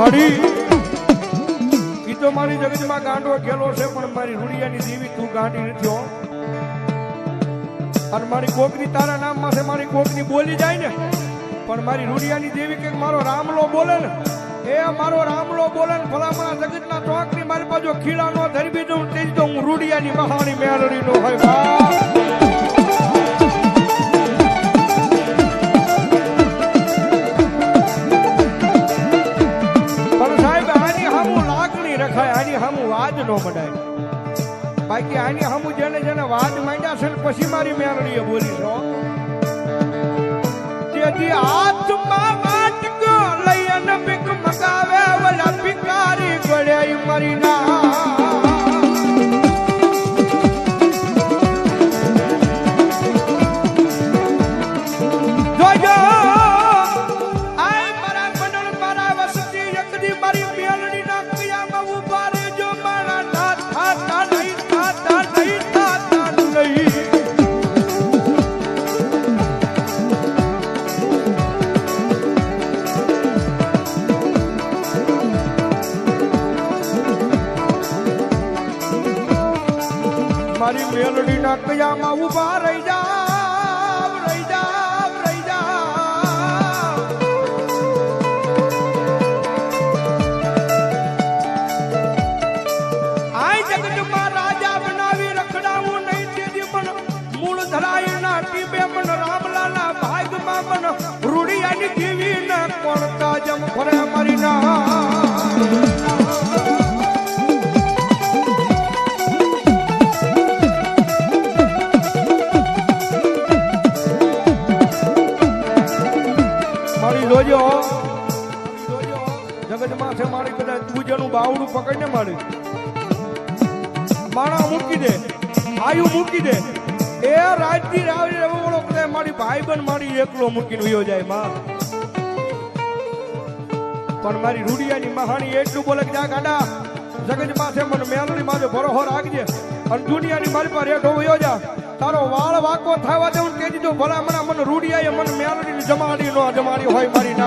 પડી ઈ તો મારી જગતમાં ગાંડો ખેલો છે, પણ મારી રૂડિયાની દેવી તું ગાંડી નથી અને મારી કોકની તારા નામમાં છે, મારી કોકની બોલી જાય ને, પણ મારી રૂડિયાની દેવી કે મારો રામલો બોલે ને, એ મારો રામલો બોલે ને, ભલામણા જગતના ચોકની મારી બાજુ ખીડા નો ધરબી દઉં તેજ તો હું રૂડિયાની મહાણી મેળવી નો હોય હામું વાજ નો મડાય. બાકી આની હમ જેને જેને વાજ માંડ્યા છે પછી મારી મેરડીએ બોલી છો. તેથી હાથમાં મેલડી ના મારી જોજો. જગત માથે મારી કદાચ તું બાવડું પકડીને મારી. માણા મૂકી દે, આયુ મૂકી દે. એ રાજથી રાવડી રવોળો કદાચ મારી ભાઈ બન મારી એકલો મૂકીને વયો જાય, માં. પણ મારી રૂડિયાની મહાણી એટલું બોલે કે, જા ગાડા, જગત છે મને મેલડી માજો ભરોહો રાખજે. અને દુનિયાની મારી પર રેઠો વયો જા. તારો વાળ વાકો થવા દેવું દીધું ભલામણા મને રૂડિયાએ મને મેલડી જમાડી નો જમાડી હોય મારી ના.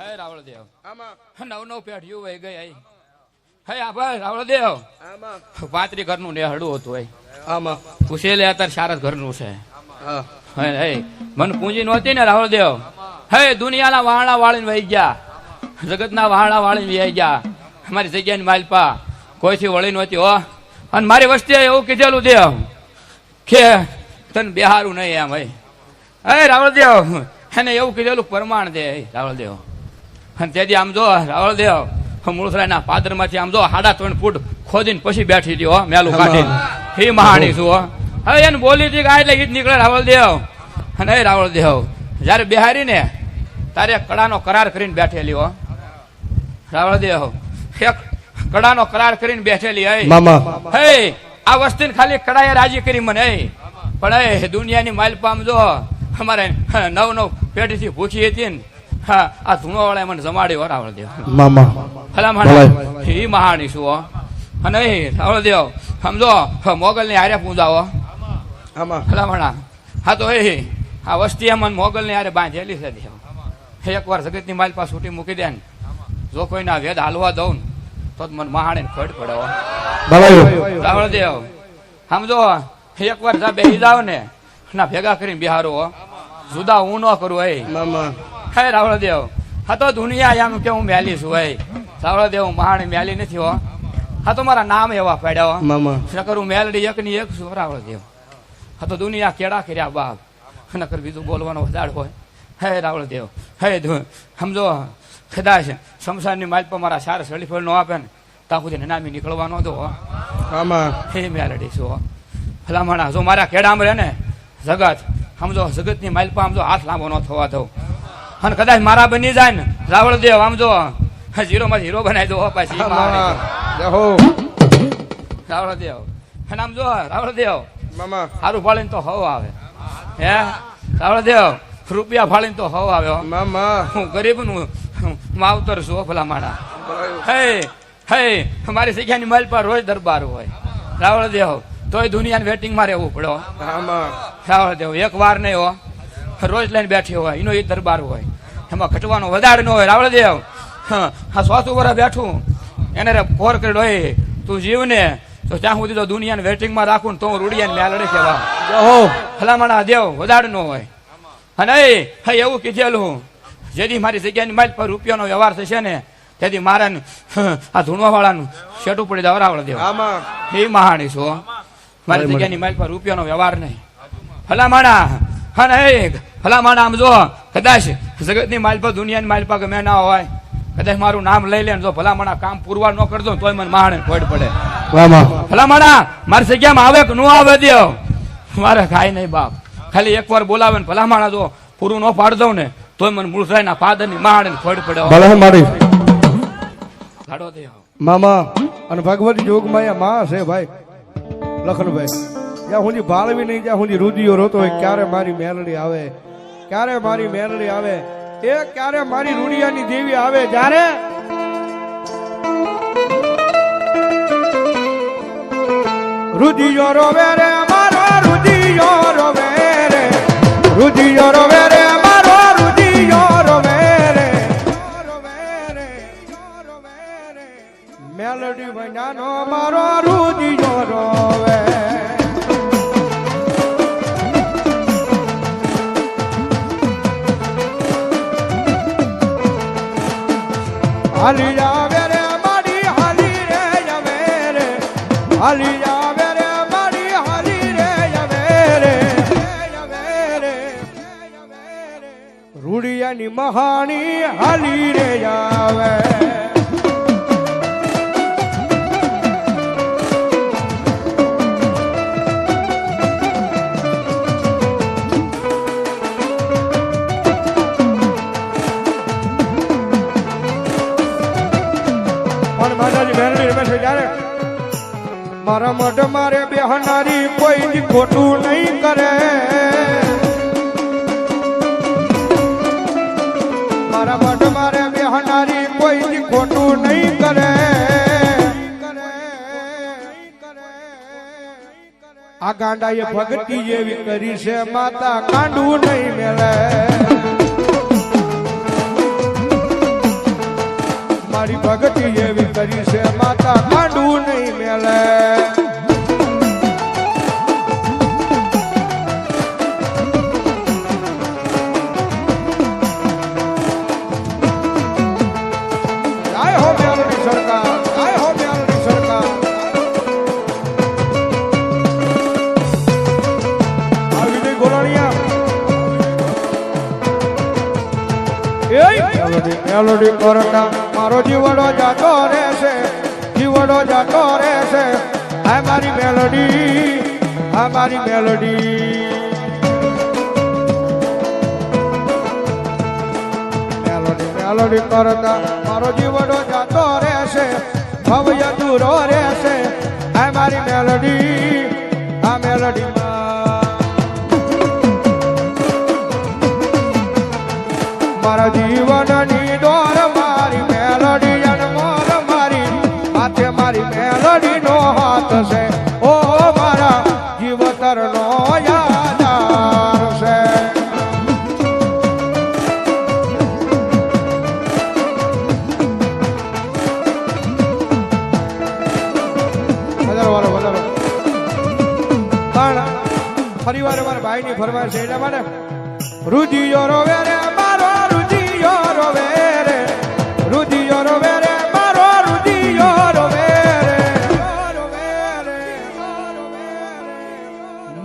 હે રાવળદેવ. આમાં. નવ નવ પેઢીઓ વહી ગઈ આઈ. હે આ ભાઈ રાવળદેવ. આમાં. પાત્રી ઘરનું નેહડું હતું હોય આમાં. પૂછે લે અત્યારે સારસ ઘરનું છે. હા. હે હે. મન પૂંજી નહોતી ને રાવળદેવ. હે દુનિયાના વાહણા વાળીને વહી ગયા. જગતના વાહણા વાળીને વહી ગયા. અમારી જગ્યાની માલપા કોઈથી વળી નહોતી હો. અને મારી વસ્તીએ એવું કીધેલું દેવ કે તને બેહારું નહીં એમ હે. હે રાવળદેવ એને એવું કીધેલું પ્રમાણ દે રાવળદેવ. અને તેથી આમ જો રાવળદેવ મૂળસરાયના પાદરમાંથી આમ જો હાડા ત્રણ ફૂટ ખોદીને પછી બેઠી દો મેલું કાઢીને. હે મહાણી છું હવે એને બોલી હતી કે એટલે ઈ જ નીકળે રાવળદેવ. અને એ રાવળદેવ જ્યારે બિહારી ને તારે કડાનો કરાર કરીને બેઠેલી હો. રાવળદેવ કડાનો કરાર કરીને બેઠેલી હે મામા. હે આ વસ્તીને ખાલી કડાએ રાજી કરી મને હે પણ હે દુનિયાની માલપામ જો અમારે નવ નવ પેઢીથી ભૂખી હતી ને હા આ ધૂણો વાળા મને જમાડી વરાવળ દેવ મામા. ભલા માણા એ મહાણી શું હો. અને એ રાવળ દેવ સમજો મોગલ ની હારે પૂજાવો. આમાં. ભલા માણા હા તો એ આ વસ્તી અમને મોગલ ની હારે બાંધેલી છે દેવ. એક વાર જગતની પાસે છૂટી મૂકી દે ને. જો કોઈના વેદ હાલવા દઉં ને તો મને મહાણે ખડ પડાવો સમજો એક વાર જા બેસી જાવ ને ના ભેગા કરીને બિહારો જુદા હું ન કરું હે મામા. હે રાવળદેવ હા તો દુનિયા એમ કે હું મેલી છું હે રાવળદેવ હું મહાણી મેલી નથી હો. હા તો મારા નામ એવા પડ્યા મામા. નકર હું મેલડી એક ની એક છું રાવળદેવ હા તો દુનિયા કેડા કર્યા બાપ. નકર બીજું બોલવાનો વધાર હોય. હે રાવળદેવ હે સમજો કદાચ શમશાનની માલ પર મારા સારા સળીફળ નો આપે ને ત્યાં સુધી નામી નીકળવાનો તો હો. આમાં. હે મેલડી છું. ભલામણા જો મારા કેડામાં રહે ને જગત સમજો જગતની માલ પર સમજો હાથ લાંબો ન થવા દઉં. અને કદાચ મારા બની જાય ને રાવળદેવ આમ જો ઝીરો માં ઝીરો બનાવી દો પાછી રાવળ દેવ અને આમ જો રાવળ દેવ મામા. સારું ફાળીને તો હવ આવે. હે? રાવળદેવ રૂપિયા ફાળીને તો હવ આવે. મામા. હું ગરીબનું માવતર છું ભલા માણા. હે હે મારી શીખ્યાની માલ પર રોજ દરબાર હોય. રાવળ દેવ તોય દુનિયાની વેટિંગમાં રહેવું પડે રાવળ દેવ એક વાર નહીં હો. રોજ લઈને બેઠી હોય એનો એ દરબાર હોય. એમાં ઘટવાનો વધારે ન હોય. રાવળ દેવ હા આ ઉપર બેઠું. એને રે ફોર કર્યો હોય તું જીવને તો ત્યાં સુધી તો દુનિયાને વેટિંગમાં રાખું ને તો હું રૂડિયાને મેલડે જહો ભલામણા દેવ વધારે ન હોય. અને એવું કીધેલું. જેથી મારી જગ્યાની માલ પર રૂપિયાનો વ્યવહાર થશે ને તેથી મારા આ ધૂણવા વાળાનું શેટું પડી દે રાવળ દેવા. એ મહાણી છો. મારી જગ્યાની માલ પર રૂપિયાનો વ્યવહાર નહીં. ફલામાણા હા એક. ફલામાણા આમ જો કદાચ જગતની માલ પર દુનિયાની માલ પર ગમે ના હોય કદાચ મારું નામ લઈ લે જો ભલામણા કામ પૂરવા ન કરજો તોય મને મહાણે ખોડ પડે. ભલામણા મારી જગ્યામાં આવે કે ન આવે દેવ મારે ખાય નહીં બાપ. ખાલી એકવાર બોલાવે ને ભલામણા જો પૂરું ન પાડ દઉં ને તોય મને મૂળ ના ફાધરની માડ ને ફળ પડે. ભલે મારી. લાડો મામા અને ભગવતી જોગમાં માં છે ભાઈ લખનભાઈ. જ્યાં સુધી ભાળવી નહીં જ્યાં સુધી રુદિયો રોતો હોય ક્યારે મારી મેલડી આવે? ક્યારે મારી મેલડી આવે? એ ક્યારે મારી રૂડિયાની દેવી આવે જ્યારે? રુદિયો રોવે રે મારો રુદિયો રોવે રે. રુદિયો રોવે રે. વજાનો મારો રુદિયો રોવે હાલી આવે રે મારી, હાલી રે આવે રે. હાલી આવે રે મારી, હાલી રે આવે રે. રૂડિયાની મહાણી હાલી રે આવે મારા મઢ મારે બેહનારી કોઈ ખોટું નહીં કરે. મારા મઢ મારે બેહનારી કોઈ ખોટું નહીં કરે. આ ગાંડાએ ભક્તિ જેવી કરી છે, માતા કાંડું નહીં મેળે મારી ભક્તિ મેલડી મેલડી કરતા મારો જીવડો જાતો રહેશે જીવડો જાતો રહેશે. આ મારી મેલોડી, આ મારી મેલોડી. મેલોડી મેલોડી કરતા મારો જીવડો જાતો રહેશે. ભવ્ય દૂરો રહેશે. આ મારી મેલોડી, આ મેલોડીમાં મારા જીવનની હાથ છે. ઓ મારા જીવતર નો યાદાર છે પણ ફરી વાર મારા ભાઈની ફરમાઈશ છે એટલા માટે રુધિયો રોવે રે.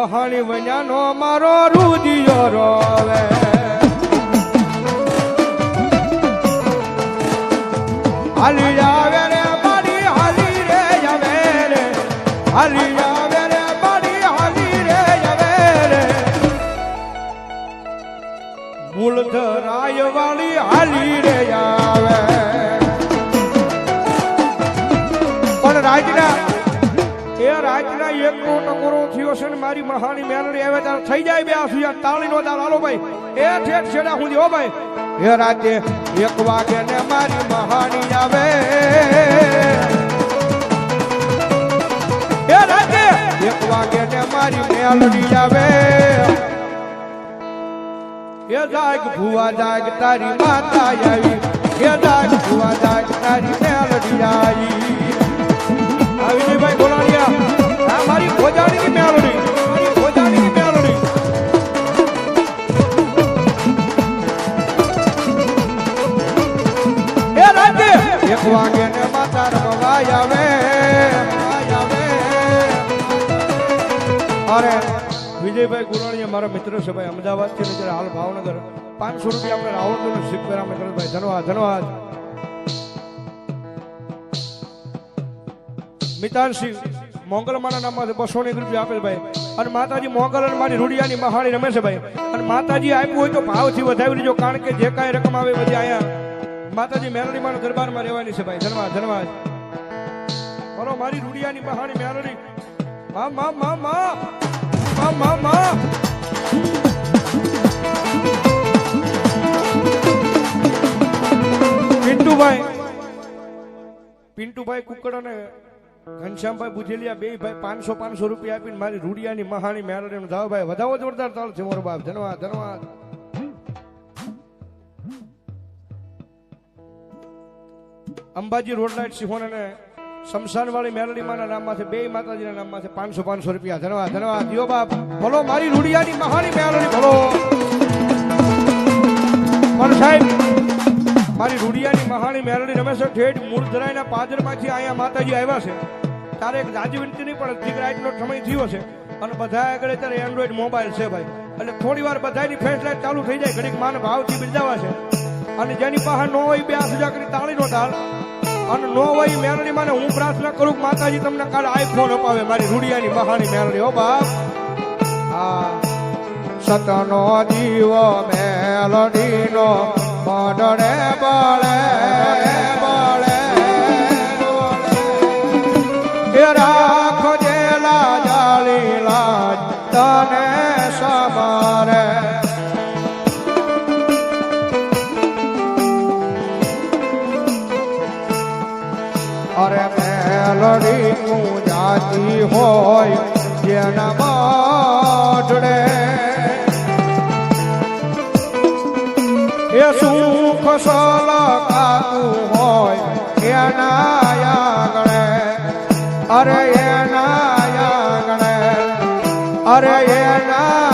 મહાણી વન્યાનો મારો રુધિયો રોવે હાલી આવે રે મારી, હાલી રે આવે રે. હાલી આવે રે મારી, હાલી રે આવે રે. મૂળધરાય વાળી હાલી રે આવે થયો છે ને મારી મહાની મેલડી આવે ત્યારે થઈ જાય બે આસુ તાળી નો દાલ હાલો ભાઈ. એ ઠેઠ છેડા સુધી, હો ભાઈ. એ રાતે એક વાગે ને મારી મહાની આવે. એ રાતે એક વાગે ને મારી મેલડી આવે. એ જાગ ભુવા જાગ તારી માતા આવી. એ જાગ ભુવા જાગ તારી મેલડી આવી. આવી ભાઈ ગોલાણીયા આ મારી ખોજાણીની મેલડી મારી એ રાતે એક વાગે ને માતા રમવાય આવે અરે, વિજયભાઈ ગુરાણીયા મારા મિત્ર છે અમદાવાદથી ને હાલ ભાવનગર. પાંચસો રૂપિયા આપણે રાવણ શીખ કર્યા મિત્રભાઈ ધન્યવાદ ધન્યવાદ. મિતાનસિંહ મોંગલમાના નામમાંથી બસો ને રૂપિયા આપેલ ભાઈ. અને માતાજી મોંગલ અને મારી રૂડિયાની મહાણી રમે ભાઈ. અને માતાજી આપ્યું હોય તો ભાવથી વધાવી લેજો, કારણ કે જે કાંઈ રકમ આવે બધી અહીંયા માતાજી મેલડી માના દરબારમાં રહેવાની છે ભાઈ. ધનવાદ ધનવાદ બોલો, મારી રૂડિયાની મહાણી મેલડી. મા મા મા મા મા મા પિન્ટુભાઈ. પિન્ટુભાઈ કુકડ અને ઘનશ્યામભાઈ બુજેલિયા બે ભાઈ પાંચસો પાંચસો રૂપિયા આપીને મારી રૂડિયાની મહાણી મેળવીને જાઓ ભાઈ, વધાવો જોરદાર તાલ છે મોરો બાપ. ધન્યવાદ ધન્યવાદ. અંબાજી રોડ લાઇટ સિહોન અને શમશાનવાળી મેલડી માના નામમાંથી, બે માતાજીના નામમાંથી પાંચસો પાંચસો રૂપિયા. ધન્યવાદ ધન્યવાદ. દિયો બાપ. ભલો મારી રૂડિયાની મહાની મેરડી ભલો પણ સાહેબ મારી રૂડિયાની મહાણી મેરડી રમેશ ઠેઠ મૂળધરાયના પાદરમાંથી અહીંયા માતાજી આવ્યા છે. તારે એક રાજીવંતીની પણ રાતનો સમય થયો છે અને બધા આગળ અત્યારે એન્ડ્રોઈડ મોબાઈલ છે ભાઈ. એટલે થોડી વાર બધાની ફેસ લાઈટ ચાલુ થઈ જાય, ઘડીક માન ભાવથી બિરદાવા છે. અને જેની પાસે નો હોય બે સુજા કરી તાળીનો તાળ અને નો હોય મેરણી માને હું પ્રાર્થના કરું કે માતાજી તમને કાલે આઈફોન અપાવે, મારી રૂડિયાની મહાની મેલડી. હો બાપ. સતનો જીવો મેલડીનો મોઢડે બળે બળે એ રાખો જાળી લાજ સમારે. અરે મેલડી તું જાતી હોય જેના સુખ સલકાતું હોય એના આગળે અરે એના આગળે અરે એના